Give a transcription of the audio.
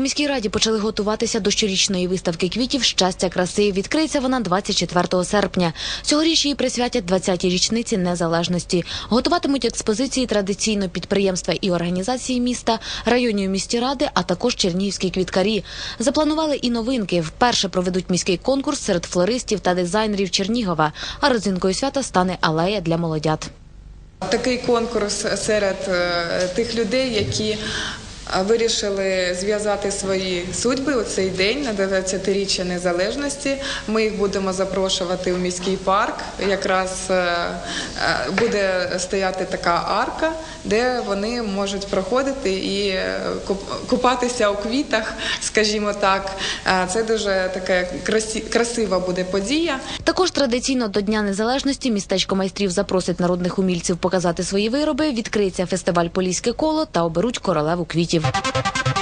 У міській раді почали готуватися до щорічної виставки квітів Щастя краси. Відкриється вона 24 серпня. Цьогоріч її присвятять 20-й річниці незалежності. Готуватимуть експозиції традиційно підприємства і організації міста, районні міські ради, а також чернігівські квіткарі. Запланували і новинки. Вперше проведуть міський конкурс серед флористів та дизайнерів Чернігова. А родзинкою свята стане алея для молодят. Такий конкурс серед е, тих людей, які вирішили зв'язати свої судьби у цей день на 20-річчя незалежності. Ми їх будемо запрошувати у міський парк. Якраз е, е, буде стояти така арка, де вони можуть проходити і е, купатися у квітах, скажімо так. Це дуже така красива буде подія. Також традиційно до Дня Незалежності містечко майстрів запросить народних умільців показати свої вироби. Відкриється фестиваль Поліське коло та оберуть королеву квітів. Киев.